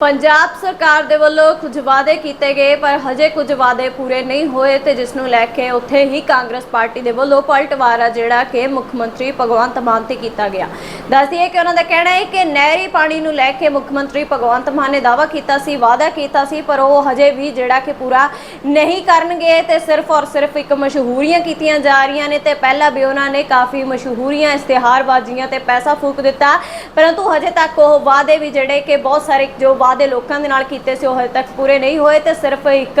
ਪੰਜਾਬ ਸਰਕਾਰ ਦੇ ਵੱਲੋਂ ਕੁਝ ਵਾਅਦੇ ਕੀਤੇ ਗਏ, ਪਰ ਹਜੇ ਕੁਝ ਵਾਅਦੇ ਪੂਰੇ ਨਹੀਂ ਹੋਏ ਤੇ ਜਿਸ ਨੂੰ ਲੈ ਕੇ ਉੱਥੇ ਹੀ ਕਾਂਗਰਸ ਪਾਰਟੀ ਦੇ ਵੱਲੋਂ ਪਲਟਵਾਰਾ ਜਿਹੜਾ ਕਿ ਮੁੱਖ ਮੰਤਰੀ ਭਗਵੰਤ ਮਾਨ ਤੇ ਕੀਤਾ ਗਿਆ। ਦੱਸਦੀਏ ਕਿ ਉਹਨਾਂ ਦਾ ਕਹਿਣਾ ਹੈ ਕਿ ਨਹਿਰੀ ਪਾਣੀ ਨੂੰ ਲੈ ਕੇ ਮੁੱਖ ਮੰਤਰੀ ਭਗਵੰਤ ਮਾਨ ਨੇ ਦਾਅਵਾ ਕੀਤਾ ਸੀ, ਵਾਅਦਾ ਕੀਤਾ ਸੀ, ਪਰ ਉਹ ਹਜੇ ਵੀ ਜਿਹੜਾ ਕਿ ਪੂਰਾ ਨਹੀਂ ਕਰਨਗੇ ਤੇ ਸਿਰਫ ਔਰ ਸਿਰਫ ਇੱਕ ਮਸ਼ਹੂਰੀਆਂ ਕੀਤੀਆਂ ਜਾ ਰਹੀਆਂ ਨੇ ਤੇ ਪਹਿਲਾਂ ਵੀ ਉਹਨਾਂ ਨੇ ਕਾਫੀ ਮਸ਼ਹੂਰੀਆਂ, ਇਸ਼ਤਿਹਾਰਬਾਜ਼ੀਆਂ ਤੇ ਪੈਸਾ ਫੂਕ ਦਿੱਤਾ, ਪਰੰਤੂ ਹਜੇ ਤੱਕ ਉਹ ਵਾਅਦੇ ਵੀ ਜਿਹੜੇ ਕਿ ਬਹੁਤ ਸਾਰੇ ਜੋ ਵਾਅਦੇ ਲੋਕਾਂ ਦੇ ਨਾਲ ਕੀਤੇ ਸੀ, ਉਹ ਹਜੇ ਤੱਕ ਪੂਰੇ ਨਹੀਂ ਹੋਏ ਤੇ ਸਿਰਫ ਇੱਕ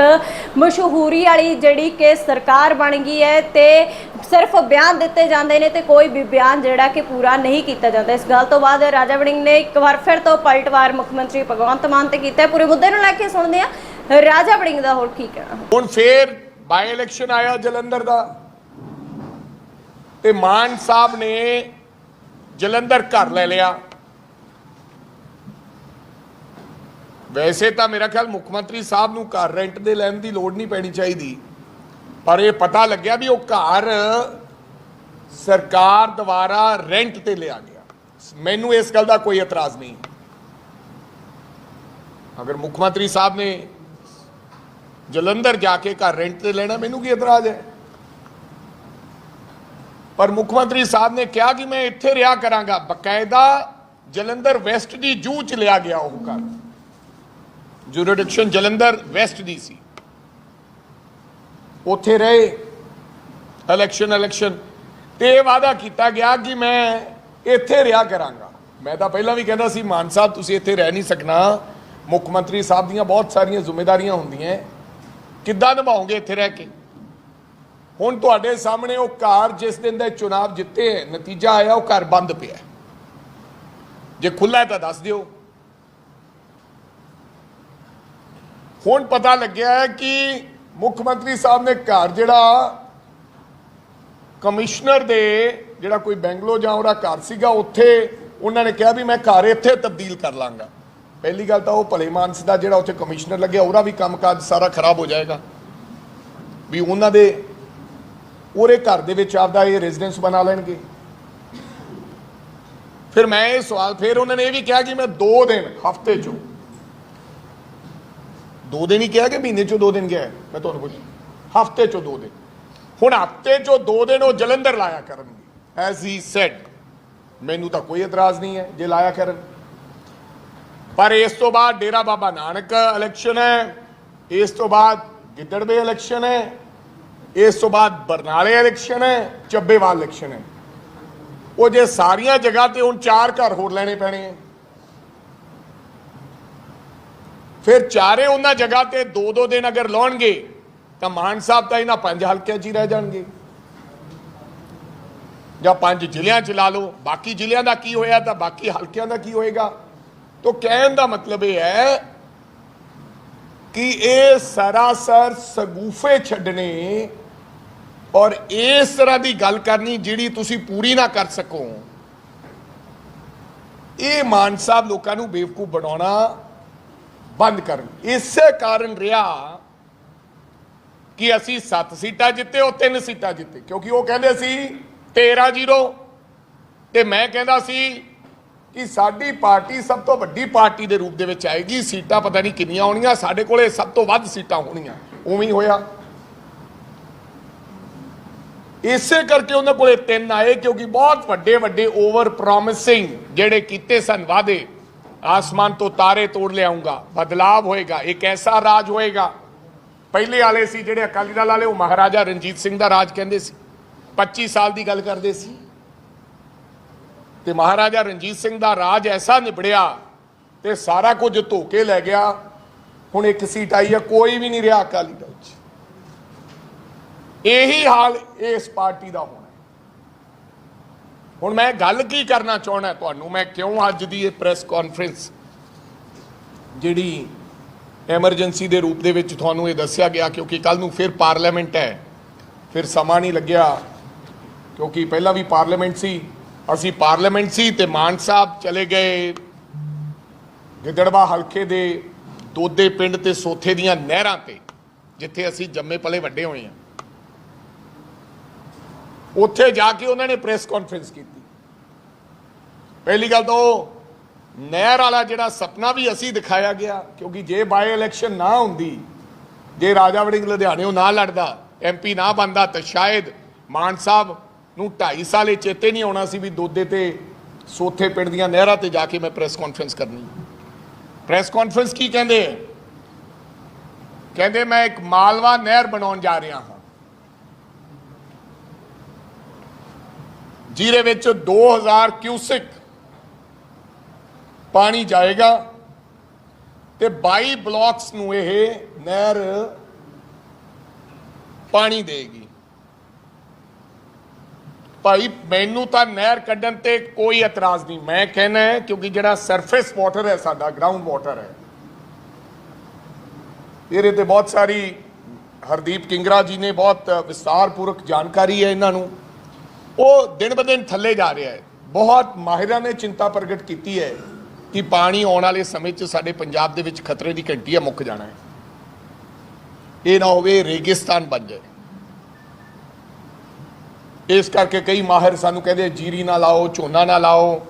ਮਸ਼ਹੂਰੀ ਵਾਲੀ ਜਿਹੜੀ ਕਿ ਸਰਕਾਰ ਬਣ ਗਈ ਹੈ ਤੇ ਸਿਰਫ ਬਿਆਨ ਦਿੱਤੇ ਜਾਂਦੇ ਨੇ ਤੇ ਕੋਈ ਵੀ ਬਿਆਨ ਜਿਹੜਾ ਕਿ ਪੂਰਾ ਨਹੀਂ ਕੀਤਾ ਜਾਂਦਾ। ਇਸ ਗੱਲ ਤੋਂ ਬਾਅਦ ਰਾਜਾ ਵੜਿੰਗ ਨੇ ਇੱਕ ਵਾਰ ਫਿਰ ਤੋਂ ਪਲਟਵਾਰ ਮੁੱਖ ਮੰਤਰੀ ਭਗਵੰਤ ਮਾਨ ਤੇ ਕੀਤਾ ਪੂਰੇ ਮੁੱਦੇ ਨੂੰ ਲੈ ਕੇ ਸੁਣਦੇ ਹਾਂ। ਰਾਜਾ ਵੜਿੰਗ ਦਾ ਹੋਰ ਕੀ ਕਹਿਣਾ ਹੁਣ ਫੇਰ ਬਾਈ ਇਲੈਕਸ਼ਨ ਆਇਆ ਜਲੰਧਰ ਦਾ ਤੇ ਮਾਨ ਸਾਹਿਬ ਨੇ ਜਲੰਧਰ ਘਰ ਲੈ ਲਿਆ। ਵੈਸੇ ਤਾਂ ਮੇਰਾ ਖਿਆਲ ਮੁੱਖ ਮੰਤਰੀ ਸਾਹਿਬ ਨੂੰ ਘਰ ਰੈਂਟ ਦੇ ਲੈਣ ਦੀ ਲੋੜ ਨਹੀਂ ਪੈਣੀ ਚਾਹੀਦੀ। ਪਰ ਇਹ ਪਤਾ ਲੱਗਿਆ ਵੀ ਉਹ ਘਰ ਸਰਕਾਰ ਦੁਆਰਾ ਰੈਂਟ ਤੇ ਲਿਆ ਗਿਆ। ਮੈਨੂੰ ਇਸ ਗੱਲ ਦਾ ਕੋਈ ਇਤਰਾਜ਼ ਨਹੀਂ। ਅਗਰ ਮੁੱਖ ਮੰਤਰੀ ਸਾਹਿਬ ਨੇ ਜਲੰਧਰ ਜਾ ਕੇ ਘਰ ਰੈਂਟ ਤੇ ਲੈਣਾ, ਮੈਨੂੰ ਕੀ ਇਤਰਾਜ਼ ਹੈ? ਪਰ ਮੁੱਖ ਮੰਤਰੀ ਸਾਹਿਬ ਨੇ ਕਿਹਾ ਕਿ ਮੈਂ ਇੱਥੇ ਰਿਹਾ ਕਰਾਂਗਾ। ਬਕਾਇਦਾ ਜਲੰਧਰ ਵੈਸਟ ਦੀ ਜੂ ਚ ਲਿਆ ਗਿਆ ਉਹ ਘਰ। ਜੁਰਿਡਿਕਸ਼ਨ ਜਲੰਧਰ ਵੈਸਟ ਦੀ ਸੀ। ਉੱਥੇ ਰਹੇ। ਇਲੈਕਸ਼ਨ ਇਲੈਕਸ਼ਨ ਤੇ ਇਹ ਵਾਅਦਾ ਕੀਤਾ ਗਿਆ ਕਿ ਮੈਂ ਇੱਥੇ ਰਿਹਾ ਕਰਾਂਗਾ। ਮੈਂ ਤਾਂ ਪਹਿਲਾਂ ਵੀ ਕਹਿੰਦਾ ਸੀ ਮਾਨ ਸਾਹਿਬ ਤੁਸੀਂ ਇੱਥੇ ਰਹਿ ਨਹੀਂ ਸਕਣਾ। ਮੁੱਖ ਮੰਤਰੀ ਸਾਹਿਬ ਦੀਆਂ ਬਹੁਤ ਸਾਰੀਆਂ ਜ਼ਿੰਮੇਵਾਰੀਆਂ ਹੁੰਦੀਆਂ। ਕਿੱਦਾਂ ਨਿਭਾਓਗੇ ਇੱਥੇ ਰਹਿ ਕੇ? ਹੁਣ ਤੁਹਾਡੇ ਸਾਹਮਣੇ ਉਹ ਘਰ ਜਿਸ ਦਿਨ ਦੇ ਚੁਣਾਵ ਜਿੱਤੇ ਹੈ, ਨਤੀਜਾ ਆਇਆ ਉਹ ਘਰ ਬੰਦ ਪਿਆ। ਜੇ ਖੁੱਲਾ ਤਾਂ ਦੱਸ ਦਿਓ। ਹੁਣ ਪਤਾ ਲੱਗਿਆ ਹੈ ਕਿ ਮੁੱਖ ਮੰਤਰੀ ਸਾਹਿਬ ਨੇ ਘਰ ਜਿਹੜਾ ਕਮਿਸ਼ਨਰ ਦੇ ਜਿਹੜਾ ਕੋਈ ਬੈਂਗਲੋ ਜਾਂ ਉਹਦਾ ਘਰ ਸੀਗਾ, ਉੱਥੇ ਉਹਨਾਂ ਨੇ ਕਿਹਾ ਵੀ ਮੈਂ ਘਰ ਇੱਥੇ ਤਬਦੀਲ ਕਰ ਲਾਂਗਾ। ਪਹਿਲੀ ਗੱਲ ਤਾਂ ਉਹ ਭਲੇ ਮਾਨਸ ਦਾ ਜਿਹੜਾ ਉੱਥੇ ਕਮਿਸ਼ਨਰ ਲੱਗਿਆ, ਉਹਦਾ ਵੀ ਕੰਮਕਾਜ ਸਾਰਾ ਖਰਾਬ ਹੋ ਜਾਏਗਾ। ਵੀ ਉਹਨਾਂ ਦੇ, ਉਹਦੇ ਘਰ ਦੇ ਵਿੱਚ ਆਪਦਾ ਇਹ ਰੈਜ਼ੀਡੈਂਸ ਬਣਾ ਲੈਣਗੇ। ਫਿਰ ਮੈਂ ਇਹ ਸਵਾਲ, ਫਿਰ ਉਹਨਾਂ ਨੇ ਇਹ ਵੀ ਕਿਹਾ ਕਿ ਮੈਂ 2 ਦਿਨ ਹਫ਼ਤੇ ਚੋਂ ਦੋ ਦਿਨ ਹੀ ਕਿਹਾ ਕਿ ਮਹੀਨੇ ਚੋਂ ਦੋ ਦਿਨ ਗਿਆ ਮੈਂ ਤੁਹਾਨੂੰ ਪੁੱਛ ਹਫ਼ਤੇ ਚੋਂ ਦੋ ਦਿਨ। ਹੁਣ ਹਫ਼ਤੇ ਚੋਂ ਦੋ ਦਿਨ ਉਹ ਜਲੰਧਰ ਲਾਇਆ ਕਰਨਗੇ। ਐਜ਼ ਹੀ ਸੈਡ ਮੈਨੂੰ ਤਾਂ ਕੋਈ ਇਤਰਾਜ਼ ਨਹੀਂ ਹੈ ਜੇ ਲਾਇਆ ਕਰਨ। ਪਰ ਇਸ ਤੋਂ ਬਾਅਦ ਡੇਰਾ ਬਾਬਾ ਨਾਨਕ ਇਲੈਕਸ਼ਨ ਹੈ। ਇਸ ਤੋਂ ਬਾਅਦ ਗਿੱਦੜਵੇ ਇਲੈਕਸ਼ਨ ਹੈ। ਇਸ ਤੋਂ ਬਾਅਦ ਬਰਨਾਲੇ ਇਲੈਕਸ਼ਨ ਹੈ। ਚੱਬੇਵਾਲ ਇਲੈਕਸ਼ਨ ਹੈ। ਉਹ ਜੇ ਸਾਰੀਆਂ ਜਗ੍ਹਾ ਤੇ ਹੁਣ ਚਾਰ ਘਰ ਹੋਰ ਲੈਣੇ ਪੈਣੇ ਹੈ। ਫਿਰ ਚਾਰੇ ਉਹਨਾਂ ਜਗ੍ਹਾ ਤੇ ਦੋ ਦੋ ਦਿਨ ਅਗਰ ਲਾਉਣਗੇ, ਤਾਂ ਮਾਨ ਸਾਹਿਬ ਤਾਂ ਇਹਨਾਂ ਪੰਜ ਹਲਕਿਆਂ 'ਚ ਹੀ ਰਹਿ ਜਾਣਗੇ। ਜਾਂ ਪੰਜ ਜ਼ਿਲ੍ਹਿਆਂ 'ਚ ਲਾ ਲਓ, ਬਾਕੀ ਜ਼ਿਲ੍ਹਿਆਂ ਦਾ ਕੀ ਹੋਇਆ ਤਾਂ ਬਾਕੀ ਹਲਕਿਆਂ ਦਾ ਕੀ ਹੋਏਗਾ? ਤੋਂ ਕਹਿਣ ਦਾ ਮਤਲਬ ਇਹ ਹੈ ਕਿ ਇਹ ਸਰਾਸਰ ਸਗੂਫੇ ਛੱਡਣੇ ਔਰ ਇਸ ਤਰ੍ਹਾਂ ਦੀ ਗੱਲ ਕਰਨੀ ਜਿਹੜੀ ਤੁਸੀਂ ਪੂਰੀ ਨਾ ਕਰ ਸਕੋ। ਇਹ ਮਾਨ ਸਾਹਿਬ ਲੋਕਾਂ ਨੂੰ ਬੇਵਕੂਫ ਬਣਾਉਣਾ ਬੰਦ ਕਰਨ। ਇਸੇ ਕਾਰਨ ਰਿਹਾ ਕਿ ਅਸੀਂ 7 ਸੀਟਾਂ ਜਿੱਤੇ, ਉਹ 3 ਸੀਟਾਂ ਜਿੱਤੇ। ਕਿਉਂਕਿ ਉਹ ਕਹਿੰਦੇ ਸੀ 13-0 ਤੇ ਮੈਂ ਕਹਿੰਦਾ ਸੀ ਕਿ ਸਾਡੀ ਪਾਰਟੀ ਸਭ ਤੋਂ ਵੱਡੀ ਪਾਰਟੀ ਦੇ ਰੂਪ ਦੇ ਵਿੱਚ ਆਏਗੀ। ਸੀਟਾਂ ਪਤਾ ਨਹੀਂ ਕਿੰਨੀਆਂ ਹੋਣੀਆਂ, ਸਾਡੇ ਕੋਲੇ ਸਭ ਤੋਂ ਵੱਧ ਸੀਟਾਂ ਹੋਣੀਆਂ। ਉਵੇਂ ਹੀ ਹੋਇਆ। ਇਸੇ ਕਰਕੇ ਉਹਨਾਂ ਕੋਲੇ ਤਿੰਨ ਆਏ, ਕਿਉਂਕਿ ਬਹੁਤ ਵੱਡੇ ਵੱਡੇ ਓਵਰ ਪ੍ਰੋਮਿਸਿੰਗ ਜਿਹੜੇ ਕੀਤੇ ਸਨ ਵਾਅਦੇ। ਆਸਮਾਨ ਤੋਂ ਤਾਰੇ ਤੋੜ ਲਿਆਉਂਗਾ ਬਦਲਾਵ ਹੋਏਗਾ ਇੱਕ ਐਸਾ ਰਾਜ ਹੋਏਗਾ ਪਹਿਲੇ ਵਾਲੇ ਸੀ ਜਿਹੜੇ ਅਕਾਲੀ ਦਲ ਵਾਲੇ ਉਹ ਮਹਾਰਾਜਾ ਰਣਜੀਤ ਸਿੰਘ ਦਾ ਰਾਜ ਕਹਿੰਦੇ ਸੀ 25 ਸਾਲ ਦੀ ਗੱਲ ਕਰਦੇ ਸੀ ਤੇ ਮਹਾਰਾਜਾ ਰਣਜੀਤ ਸਿੰਘ ਦਾ ਰਾਜ ਐਸਾ ਨਿਬੜਿਆ ਤੇ ਸਾਰਾ ਕੁਝ ਧੋ ਕੇ ਲੈ ਗਿਆ ਹੁਣ ਇੱਕ ਸੀਟ ਆਈ ਹੈ ਕੋਈ ਵੀ ਨਹੀਂ ਰਿਹਾ ਅਕਾਲੀ ਦਲ 'ਚ ਇਹੀ ਹਾਲ ਇਸ ਪਾਰਟੀ ਦਾ ਹੋ ਹੁਣ ਮੈਂ ਗੱਲ ਕੀ ਕਰਨਾ ਚਾਹਣਾ ਤੁਹਾਨੂੰ? ਮੈਂ ਕਿਉਂ ਅੱਜ ਦੀ ਇਹ ਪ੍ਰੈਸ ਕਾਨਫਰੰਸ ਜਿਹੜੀ ਐਮਰਜੈਂਸੀ ਦੇ ਰੂਪ ਦੇ ਵਿੱਚ ਤੁਹਾਨੂੰ ਇਹ ਦੱਸਿਆ ਗਿਆ? ਕਿਉਂਕਿ ਕੱਲ ਨੂੰ ਫਿਰ ਪਾਰਲੀਮੈਂਟ ਹੈ। ਫਿਰ ਸਮਾਂ ਨਹੀਂ ਲੱਗਿਆ। ਕਿਉਂਕਿ ਪਹਿਲਾਂ ਵੀ ਪਾਰਲੀਮੈਂਟ ਸੀ। ਅਸੀਂ ਪਾਰਲੀਮੈਂਟ ਸੀ ਤੇ ਮਾਨ ਸਾਹਿਬ ਚਲੇ ਗਏ। ਗਿੱਦੜਵਾ ਹਲਕੇ ਦੇ ਦੋਦੇ ਪਿੰਡ ਤੇ ਸੋਥੇ ਦੀਆਂ ਨਹਿਰਾਂ ਤੇ, ਜਿੱਥੇ ਅਸੀਂ ਜੰਮੇ ਪਲੇ ਵੱਡੇ ਹੋਏ ਹਾਂ। ਉੱਥੇ ਜਾ ਕੇ ਉਹਨਾਂ ਨੇ ਪ੍ਰੈਸ ਕਾਨਫਰੰਸ ਕੀਤੀ। ਪਹਿਲੀ ਗੱਲ ਤਾਂ ਉਹ ਨਹਿਰ ਵਾਲਾ ਜਿਹੜਾ ਸੁਪਨਾ ਵੀ ਅਸੀਂ ਦਿਖਾਇਆ ਗਿਆ, ਕਿਉਂਕਿ ਜੇ ਬਾਈ ਇਲੈਕਸ਼ਨ ਨਾ ਹੁੰਦੀ, ਜੇ ਰਾਜਾ ਵੜਿੰਗ ਲੁਧਿਆਣਿਓਂ ਨਾ ਲੜਦਾ ਐਮਪੀ ਨਾ ਬੰਦਾ ਤਾਂ ਸ਼ਾਇਦ ਮਾਨ ਸਾਹਿਬ ਨੂੰ 2.5 ਸਾਲੇ ਚੇਤੇ ਨਹੀਂ ਆਉਣਾ ਸੀ ਵੀ ਦੋਦੇ ਤੇ ਸੋਥੇ ਪਿੰਡ ਦੀਆਂ ਨਹਿਰਾਂ ਤੇ ਜਾ ਕੇ ਮੈਂ ਪ੍ਰੈਸ ਕਾਨਫਰੰਸ ਕਰਨੀ ਪ੍ਰੈਸ ਕਾਨਫਰੰਸ ਕੀ ਕਹਿੰਦੇ ਹੈ? ਕਹਿੰਦੇ ਮੈਂ ਇੱਕ ਮਾਲਵਾ ਨਹਿਰ ਬਣਾਉਣ ਜਾ ਰਿਹਾ ਹਾਂ। ਜਿਹਦੇ ਵਿੱਚ 2000 ਕਿਊਸਿਕ ਪਾਣੀ ਜਾਏਗਾ ਤੇ 22 ਬਲਾਕਸ ਨੂੰ ਇਹ ਨਹਿਰ ਪਾਣੀ ਦੇਗੀ। ਭਾਈ, ਮੈਨੂੰ ਤਾਂ ਨਹਿਰ ਕੱਢਣ ਤੇ ਕੋਈ ਇਤਰਾਜ਼ ਨਹੀਂ। ਮੈਂ ਕਹਿਣਾ ਹੈ, ਕਿਉਂਕਿ ਜਿਹੜਾ ਸਰਫੇਸ ਵਾਟਰ ਹੈ, ਸਾਡਾ ਗਰਾਊਂਡ ਵਾਟਰ ਹੈ। ਇਹਦੇ ਤੇ ਬਹੁਤ ਸਾਰੀ ਹਰਦੀਪ ਕਿੰਗਰਾ ਜੀ ਨੇ ਬਹੁਤ ਵਿਸਤਾਰਪੂਰਵਕ ਜਾਣਕਾਰੀ ਹੈ ਇਹਨਾਂ ਨੂੰ। ਉਹ ਦਿਨ ਬ ਦਿਨ ਥੱਲੇ ਜਾ ਰਿਹਾ ਹੈ। ਬਹੁਤ ਮਾਹਿਰਾਂ ਨੇ ਚਿੰਤਾ ਪ੍ਰਗਟ ਕੀਤੀ ਹੈ ਕਿ ਪਾਣੀ ਆਉਣ ਵਾਲੇ ਸਮੇਂ 'ਚ ਸਾਡੇ ਪੰਜਾਬ ਦੇ ਵਿੱਚ ਖਤਰੇ ਦੀ ਘੰਟੀ ਹੈ ਮੁੱਕ ਜਾਣਾ ਹੈ। ਇਹ ਨਾ ਹੋਵੇ ਰੇਗਿਸਤਾਨ ਬਣ ਜਾਏ। ਇਸ ਕਰਕੇ ਕਈ ਮਾਹਿਰ ਸਾਨੂੰ ਕਹਿੰਦੇ ਜੀਰੀ ਨਾ ਲਾਓ, ਝੋਨਾ ਨਾ ਲਾਓ,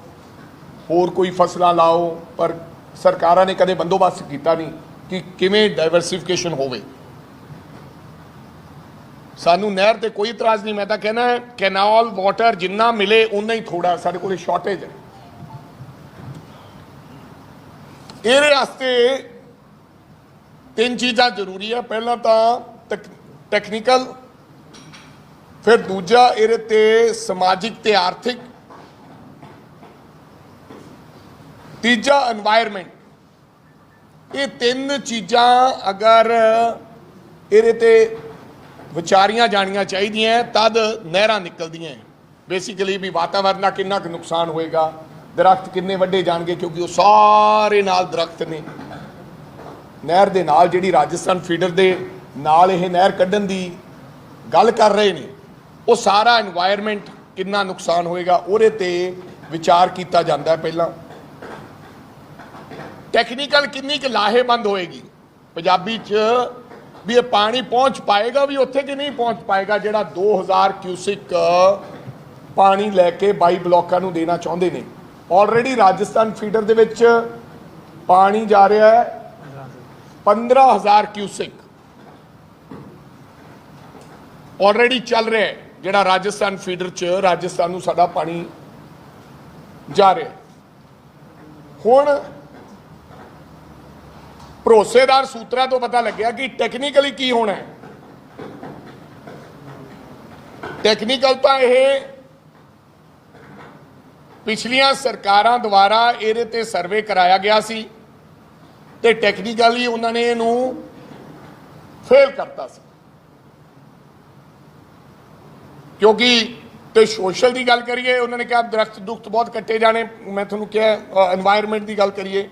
ਹੋਰ ਕੋਈ ਫਸਲਾਂ ਲਾਓ, ਪਰ ਸਰਕਾਰਾਂ ਨੇ ਕਦੇ ਬੰਦੋਬਸਤ ਕੀਤਾ ਨਹੀਂ ਕਿ ਕਿਵੇਂ ਡਾਈਵਰਸਿਫਿਕੇਸ਼ਨ ਹੋਵੇ। ਸਾਨੂੰ ਨਹਿਰ ਤੇ ਕੋਈ ਇਤਰਾਜ਼ ਨਹੀਂ, ਮੈਂ ਤਾਂ ਕਹਿਣਾ ਕੈਨਾਲ ਵਾਟਰ ਜਿੰਨਾ ਮਿਲੇ ਉਨਾ ਹੀ ਥੋੜਾ ਸਾਡੇ ਕੋਲ ਸ਼ਾਰਟੇਜ ਹੈ। ਇਹਦੇ ਵਾਸਤੇ ਤਿੰਨ ਚੀਜ਼ਾਂ ਜ਼ਰੂਰੀ ਆ, ਪਹਿਲਾਂ ਤਾਂ ਟੈਕਨੀਕਲ ਫਿਰ ਦੂਜਾ ਇਹਦੇ ਤੇ ਸਮਾਜਿਕ ਤੇ ਆਰਥਿਕ, ਤੀਜਾ এনवायरमेंट ਇਹ ਤਿੰਨ ਚੀਜ਼ਾਂ ਅਗਰ ਇਹਦੇ ਤੇ ਵਿਚਾਰੀਆਂ ਜਾਣੀਆਂ ਚਾਹੀਦੀਆਂ ਤਦ ਨਹਿਰਾਂ ਨਿਕਲਦੀਆਂ ਬੇਸਿਕਲੀ ਵੀ ਵਾਤਾਵਰਨ ਦਾ ਕਿੰਨਾ ਕੁ ਨੁਕਸਾਨ ਹੋਏਗਾ, ਦਰਖਤ ਕਿੰਨੇ ਵੱਡੇ ਜਾਣਗੇ, ਕਿਉਂਕਿ ਉਹ ਸਾਰੇ ਨਾਲ ਦਰਖਤ ਨੇ। ਨਹਿਰ ਦੇ ਨਾਲ ਜਿਹੜੀ ਰਾਜਸਥਾਨ ਫੀਡਰ ਦੇ ਨਾਲ ਇਹ ਨਹਿਰ ਕੱਢਣ ਦੀ ਗੱਲ ਕਰ ਰਹੇ ਨੇ, ਉਹ ਸਾਰਾ এনवायरमेंट ਕਿੰਨਾ ਨੁਕਸਾਨ ਹੋਏਗਾ, ਉਹਦੇ ਤੇ ਵਿਚਾਰ ਕੀਤਾ ਜਾਂਦਾ ਹੈ ਪਹਿਲਾਂ। ਟੈਕਨੀਕਲ ਕਿੰਨੀ ਕੁ ਲਾਹੇਵੰਦ ਹੋਏਗੀ। ਪੰਜਾਬੀ 'ਚ ਵੀ ਇਹ ਪਾਣੀ ਪਹੁੰਚ ਪਾਏਗਾ ਵੀ ਉੱਥੇ ਕਿ ਨਹੀਂ ਪਹੁੰਚ ਪਾਏਗਾ, ਜਿਹੜਾ 2000 ਕਿਊਸਿਕ ਪਾਣੀ ਲੈ ਕੇ 22 ਬਲਾਕਾਂ ਨੂੰ ਦੇਣਾ ਚਾਹੁੰਦੇ ਨੇ। ਆਲਰੇਡੀ ਰਾਜਸਥਾਨ ਫੀਡਰ ਦੇ ਵਿੱਚ ਪਾਣੀ ਜਾ ਰਿਹਾ ਹੈ 15000 ਕਿਊਸਿਕ। ਆਲਰੇਡੀ ਚੱਲ ਰਿਹਾ ਹੈ, ਜਿਹੜਾ ਰਾਜਸਥਾਨ ਫੀਡਰ ਚ ਰਾਜਸਥਾਨ ਨੂੰ ਸਾਡਾ ਪਾਣੀ ਜਾ ਰਿਹਾ ਹੁਣ ਭਰੋਸੇਦਾਰ ਸੂਤਰਾਂ ਤੋਂ ਪਤਾ ਲੱਗਿਆ ਕਿ ਟੈਕਨੀਕਲੀ ਕੀ ਹੋਣਾ ਹੈ। ਟੈਕਨੀਕਲ ਤਾਂ ਇਹ ਪਿਛਲੀਆਂ ਸਰਕਾਰਾਂ ਦੁਆਰਾ ਇਹਦੇ ਤੇ ਸਰਵੇ ਕਰਾਇਆ ਗਿਆ ਸੀ ਤੇ ਟੈਕਨੀਕਲੀ ਉਹਨਾਂ ਨੇ ਇਹਨੂੰ ਫੇਲ ਕਰਤਾ ਸੀ। ਕਿਉਂਕਿ ਤੇ ਸੋਸ਼ਲ ਦੀ ਗੱਲ ਕਰੀਏ, ਉਹਨਾਂ ਨੇ ਕਿਹਾ ਦਰਖਤ ਦੁਖਤ ਬਹੁਤ ਕੱਟੇ ਜਾਣੇ, ਮੈਂ ਤੁਹਾਨੂੰ ਕਿਹਾ এনवायरमेंट ਦੀ ਗੱਲ ਕਰੀਏ।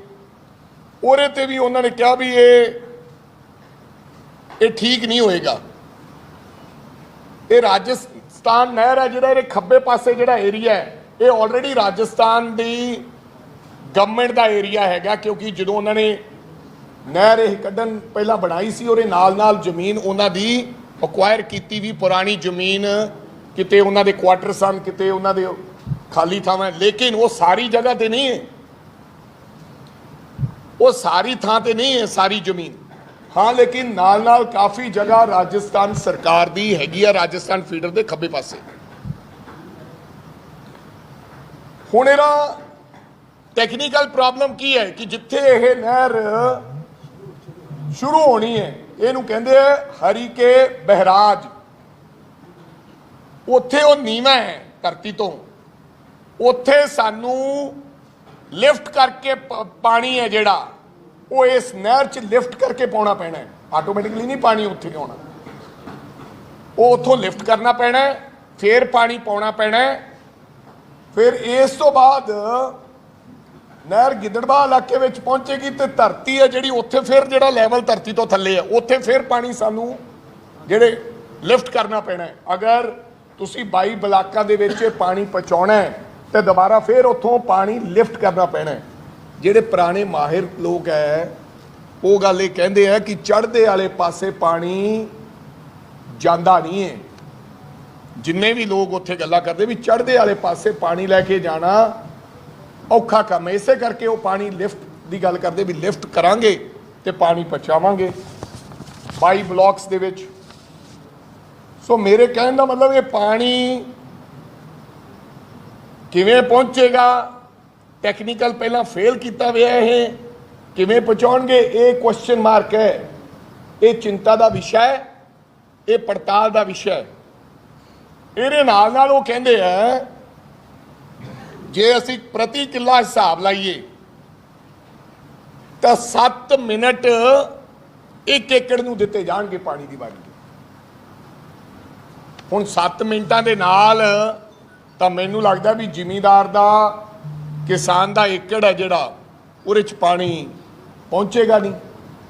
ਉਹਦੇ ਤੇ ਵੀ ਉਹਨਾਂ ਨੇ ਕਿਹਾ ਵੀ ਇਹ ਇਹ ਠੀਕ ਨਹੀਂ ਹੋਏਗਾ। ਇਹ ਰਾਜਸਥਾਨ ਨਹਿਰ ਹੈ ਜਿਹੜਾ, ਇਹਦੇ ਖੱਬੇ ਪਾਸੇ ਜਿਹੜਾ ਏਰੀਆ ਹੈ, ਇਹ ਆਲਰੇਡੀ ਰਾਜਸਥਾਨ ਦੀ ਗਵਰਨਮੈਂਟ ਦਾ ਏਰੀਆ ਹੈਗਾ, ਕਿਉਂਕਿ ਜਦੋਂ ਉਹਨਾਂ ਨੇ ਨਹਿਰ ਇਹ ਕੱਢਣ ਪਹਿਲਾਂ ਬਣਾਈ ਸੀ, ਉਹਦੇ ਨਾਲ ਨਾਲ ਜ਼ਮੀਨ ਉਹਨਾਂ ਦੀ ਅਕਵਾਇਰ ਕੀਤੀ ਵੀ, ਪੁਰਾਣੀ ਜ਼ਮੀਨ ਕਿਤੇ ਉਹਨਾਂ ਦੇ ਕੁਆਟਰ ਸਨ ਕਿਤੇ ਉਹਨਾਂ ਦੇ ਖਾਲੀ ਥਾਵਾਂ ਲੇਕਿਨ ਉਹ ਸਾਰੀ ਜਗ੍ਹਾ ਤੇ ਨਹੀਂ ਹੈ। ਉਹ ਸਾਰੀ ਥਾਂ ਤੇ ਨਹੀਂ ਹੈ, ਸਾਰੀ ਜ਼ਮੀਨ। ਹਾਂ, ਲੇਕਿਨ ਨਾਲ ਨਾਲ ਕਾਫੀ ਜਗ੍ਹਾ ਰਾਜਸਥਾਨ ਸਰਕਾਰ ਦੀ ਹੈਗੀ ਆ, ਰਾਜਸਥਾਨ ਫੀਡਰ ਦੇ ਖੱਬੇ ਪਾਸੇ। ਹੁਣ ਇਹਦਾ ਟੈਕਨੀਕਲ ਪ੍ਰੋਬਲਮ ਕੀ ਹੈ ਕਿ ਜਿੱਥੇ ਇਹ ਨਹਿਰ ਸ਼ੁਰੂ ਹੋਣੀ ਹੈ, ਇਹਨੂੰ ਕਹਿੰਦੇ ਆ ਹਰੀਕੇ ਬਹਿਰਾਜ। ਉੱਥੇ ਉਹ ਨੀਵਾ ਹੈ ਧਰਤੀ ਤੋਂ। ਉੱਥੇ ਸਾਨੂੰ ਲਿਫਟ ਕਰਕੇ ਪ- ਪਾਣੀ ਹੈ ਜਿਹੜਾ, ਉਹ ਇਸ ਨਹਿਰ 'ਚ ਲਿਫਟ ਕਰਕੇ ਪਾਉਣਾ ਪੈਣਾ ਹੈ। ਆਟੋਮੈਟਿਕਲੀ ਨਹੀਂ ਪਾਣੀ ਉੱਥੇ ਆਉਣਾ। ਉਹ ਉੱਥੋਂ ਲਿਫਟ ਕਰਨਾ ਪੈਣਾ ਹੈ, ਫਿਰ ਪਾਣੀ ਪਾਉਣਾ ਪੈਣਾ ਹੈ। ਫਿਰ ਇਸ ਤੋਂ ਬਾਅਦ ਨਹਿਰ ਗਿੱਦੜਬਾਹ ਇਲਾਕੇ ਵਿੱਚ ਪਹੁੰਚੇਗੀ ਤੇ ਧਰਤੀ ਹੈ ਜਿਹੜੀ, ਉੱਥੇ ਫਿਰ ਜਿਹੜਾ ਲੈਵਲ ਧਰਤੀ ਤੋਂ ਥੱਲੇ ਹੈ, ਉੱਥੇ ਫਿਰ ਪਾਣੀ ਸਾਨੂੰ ਜਿਹੜੇ ਲਿਫਟ ਕਰਨਾ ਪੈਣਾ ਹੈ। ਅਗਰ ਤੁਸੀਂ 22 ਬਲਾਕਾਂ ਦੇ ਵਿੱਚ ਪਾਣੀ ਪਹੁੰਚਾਉਣਾ ਹੈ ਤੇ ਦੁਬਾਰਾ ਫਿਰ ਉੱਥੋਂ ਪਾਣੀ ਲਿਫਟ ਕਰਨਾ ਪੈਣਾ ਜਿਹੜੇ ਪੁਰਾਣੇ ਮਾਹਿਰ ਲੋਕ ਹੈ ਉਹ ਗੱਲ ਇਹ ਕਹਿੰਦੇ ਆ ਕਿ ਚੜ੍ਹਦੇ ਵਾਲੇ ਪਾਸੇ ਪਾਣੀ ਜਾਂਦਾ ਨਹੀਂ ਹੈ। ਜਿੰਨੇ ਵੀ ਲੋਕ ਉੱਥੇ ਗੱਲਾਂ ਕਰਦੇ ਵੀ ਚੜ੍ਹਦੇ ਵਾਲੇ ਪਾਸੇ ਪਾਣੀ ਲੈ ਕੇ ਜਾਣਾ ਔਖਾ ਕੰਮ ਹੈ। ਇਸੇ ਕਰਕੇ ਉਹ ਪਾਣੀ ਲਿਫਟ ਦੀ ਗੱਲ ਕਰਦੇ ਵੀ ਲਿਫਟ ਕਰਾਂਗੇ ਤੇ ਪਾਣੀ ਪਹੁੰਚਾਵਾਂਗੇ। 22 ਬਲਾਕਸ ਦੇ ਵਿੱਚ। ਸੋ ਮੇਰੇ ਕਹਿਣ ਦਾ ਮਤਲਬ ਇਹ ਪਾਣੀ ਕਿਵੇਂ ਪਹੁੰਚੇਗਾ? ਟੈਕਨੀਕਲ ਪਹਿਲਾਂ ਫੇਲ ਕੀਤਾ ਹੋਇਆ ਇਹ। ਕਿਵੇਂ ਪਹੁੰਚਾਉਣਗੇ? ਇਹ ਕੁਐਸਚਨ ਮਾਰਕ ਹੈ। ਇਹ ਚਿੰਤਾ ਦਾ ਵਿਸ਼ਾ ਹੈ। ਇਹ ਪੜਤਾਲ ਦਾ ਵਿਸ਼ਾ ਹੈ। ਇਹਦੇ ਨਾਲ ਨਾਲ ਉਹ ਕਹਿੰਦੇ ਆ, ਜੇ ਅਸੀਂ ਪ੍ਰਤੀ ਕਿੱਲਾ ਹਿਸਾਬ ਲਾਈਏ, ਤਾਂ 7 ਮਿੰਟ ਇੱਕ ਏਕੜ ਨੂੰ ਦਿੱਤੇ ਜਾਣਗੇ ਪਾਣੀ ਦੀ ਵਾਢੀ ਹੁਣ 7 ਮਿੰਟਾਂ ਦੇ ਨਾਲ ਤਾਂ ਮੈਨੂੰ ਲੱਗਦਾ ਵੀ ਜ਼ਿਮੀਂਦਾਰ ਦਾ, ਕਿਸਾਨ ਦਾ ਏਕੜ ਹੈ ਜਿਹੜਾ, ਉਹਦੇ ਚ ਪਾਣੀ ਪਹੁੰਚੇਗਾ ਨਹੀਂ।